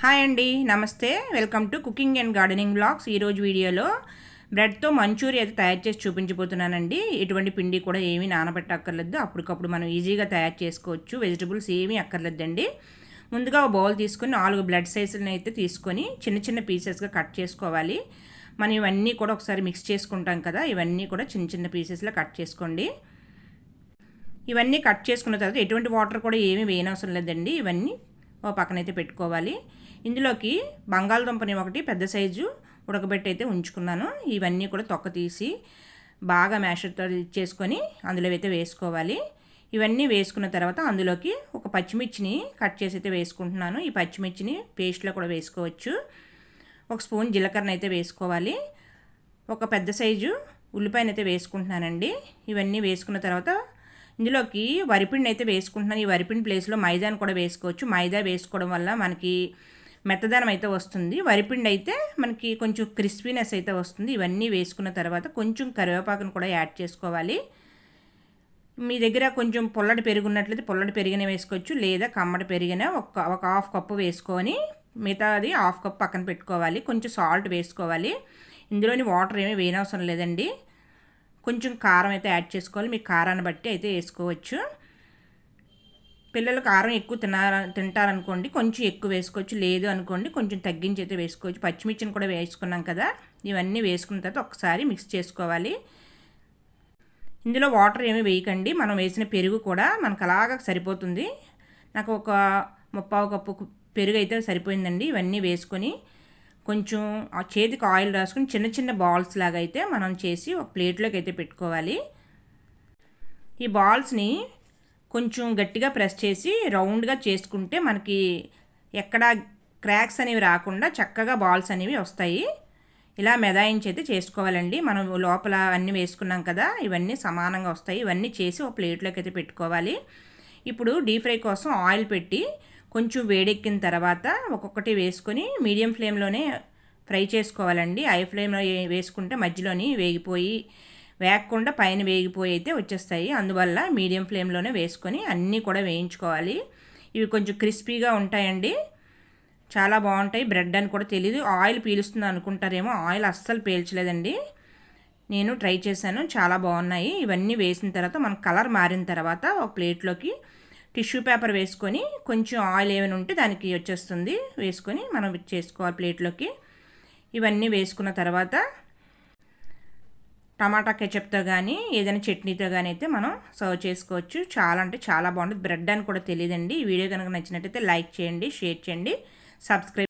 Hi అండి నమస్తే. Welcome to cooking and gardening blogs. ఈరోజు వీడియోలో బ్రెడ్తో మంచూరియా అయితే తయారు చేసి చూపించబోతున్నానండి. ఎటువంటి పిండి కూడా ఏమీ నానబెట్టక్కర్లేదు. అప్పటికప్పుడు మనం ఈజీగా తయారు చేసుకోవచ్చు. వెజిటబుల్స్ ఏమీ అక్కర్లేదండి. ముందుగా ఒక బౌల్ తీసుకొని నాలుగు బ్లడ్ సైజులను అయితే తీసుకొని చిన్న చిన్న పీసెస్గా కట్ చేసుకోవాలి. మనం ఇవన్నీ కూడా ఒకసారి మిక్స్ చేసుకుంటాం కదా ఇవన్నీ కూడా చిన్న చిన్న పీసెస్లో కట్ చేసుకోండి. ఇవన్నీ కట్ చేసుకున్న తర్వాత ఎటువంటి వాటర్ కూడా ఏమీ వేయనవసరం లేదండి. ఇవన్నీ ఓ పక్కనైతే పెట్టుకోవాలి. ఇందులోకి బంగాళదుంపని ఒకటి పెద్ద సైజు ఉడకబెట్టి అయితే ఉంచుకున్నాను. ఇవన్నీ కూడా తొక్క తీసి బాగా మ్యాషర్తో చేసుకొని అందులో అయితే వేసుకోవాలి. ఇవన్నీ వేసుకున్న తర్వాత అందులోకి ఒక పచ్చిమిర్చిని కట్ చేసి అయితే వేసుకుంటున్నాను. ఈ పచ్చిమిర్చిని పేస్ట్లో కూడా వేసుకోవచ్చు. ఒక స్పూన్ జీలకర్ర అయితే వేసుకోవాలి. ఒక పెద్ద సైజు ఉల్లిపాయను అయితే వేసుకుంటున్నానండి. ఇవన్నీ వేసుకున్న తర్వాత ఇందులోకి వరిపిండి అయితే వేసుకుంటున్నాను. ఈ వరిపిండి ప్లేస్లో మైదాను కూడా వేసుకోవచ్చు. మైదా వేసుకోవడం వల్ల మనకి మెత్తదనం అయితే వస్తుంది. వరిపిండి అయితే మనకి కొంచెం క్రిస్పీనెస్ అయితే వస్తుంది. ఇవన్నీ వేసుకున్న తర్వాత కొంచెం కరివేపాకును కూడా యాడ్ చేసుకోవాలి. మీ దగ్గర కొంచెం పొల్లడి పెరుగున్నట్లయితే పొల్లడి పెరిగిన వేసుకోవచ్చు. లేదా కమ్మడి పెరిగిన ఒక ఒక హాఫ్ కప్పు వేసుకొని మిగతాది హాఫ్ కప్ పక్కన పెట్టుకోవాలి. కొంచెం సాల్ట్ వేసుకోవాలి. ఇందులోని వాటర్ ఏమీ వేయనవసరం లేదండి. కొంచెం కారం అయితే యాడ్ చేసుకోవాలి. మీ కారాన్ని బట్టి అయితే వేసుకోవచ్చు. పిల్లలు కారం ఎక్కువ తినార తింటారనుకోండి కొంచెం ఎక్కువ వేసుకోవచ్చు. లేదు అనుకోండి కొంచెం తగ్గించి అయితే వేసుకోవచ్చు. పచ్చిమిర్చిని కూడా వేసుకున్నాం కదా ఇవన్నీ వేసుకున్న తర్వాత ఒకసారి మిక్స్ చేసుకోవాలి. ఇందులో వాటర్ ఏమి వేయకండి. మనం వేసిన పెరుగు కూడా మనకు అలాగ సరిపోతుంది. నాకు ఒక ముప్పావు కప్పు పెరుగు అయితే సరిపోయిందండి. ఇవన్నీ వేసుకొని కొంచెం ఆ చేతికి ఆయిల్ రాసుకొని చిన్న చిన్న బాల్స్ లాగా అయితే మనం చేసి ఒక ప్లేట్లోకి అయితే పెట్టుకోవాలి. ఈ బాల్స్ని కొంచెం గట్టిగా ప్రెస్ చేసి రౌండ్గా చేసుకుంటే మనకి ఎక్కడ క్రాక్స్ అనేవి రాకుండా చక్కగా బాల్స్ అనేవి వస్తాయి. ఇలా మెదాయించి అయితే చేసుకోవాలండి. మనం లోపల అన్నీ వేసుకున్నాం కదా ఇవన్నీ సమానంగా వస్తాయి. ఇవన్నీ చేసి ఒక ప్లేట్లోకి అయితే పెట్టుకోవాలి. ఇప్పుడు డీప్ ఫ్రై కోసం ఆయిల్ పెట్టి కొంచెం వేడెక్కిన తర్వాత ఒక్కొక్కటి వేసుకొని మీడియం ఫ్లేమ్లోనే ఫ్రై చేసుకోవాలండి. ఐ ఫ్లేమ్లో వేసుకుంటే మధ్యలోని వేగిపోయి వేగకుండా పైన వేగిపోయి అయితే వచ్చేస్తాయి. అందువల్ల మీడియం ఫ్లేమ్లోనే వేసుకొని అన్నీ కూడా వేయించుకోవాలి. ఇవి కొంచెం క్రిస్పీగా ఉంటాయండి. చాలా బాగుంటాయి. బ్రెడ్ అని కూడా తెలియదు ఆయిల్ పీలుస్తుంది అనుకుంటారేమో. ఆయిల్ అస్సలు పీల్చలేదండి. నేను ట్రై చేశాను. చాలా బాగున్నాయి. ఇవన్నీ వేసిన తర్వాత మన కలర్ మారిన తర్వాత ఒక ప్లేట్లోకి టిష్యూ పేపర్ వేసుకొని కొంచెం ఆయిల్ ఏమైనా ఉంటే దానికి వచ్చేస్తుంది. వేసుకొని మనం చేసుకోవాలి ప్లేట్లోకి. ఇవన్నీ వేసుకున్న తర్వాత టమాటా కెచప్తో కానీ ఏదైనా చట్నీతో కానీ అయితే మనం సర్వ్ చేసుకోవచ్చు. చాలా అంటే చాలా బాగుంటుంది. బ్రెడ్ అని కూడా తెలియదండి ఈ వీడియో కనుక నచ్చినట్టయితే లైక్ చేయండి షేర్ చేయండి సబ్స్క్రైబ్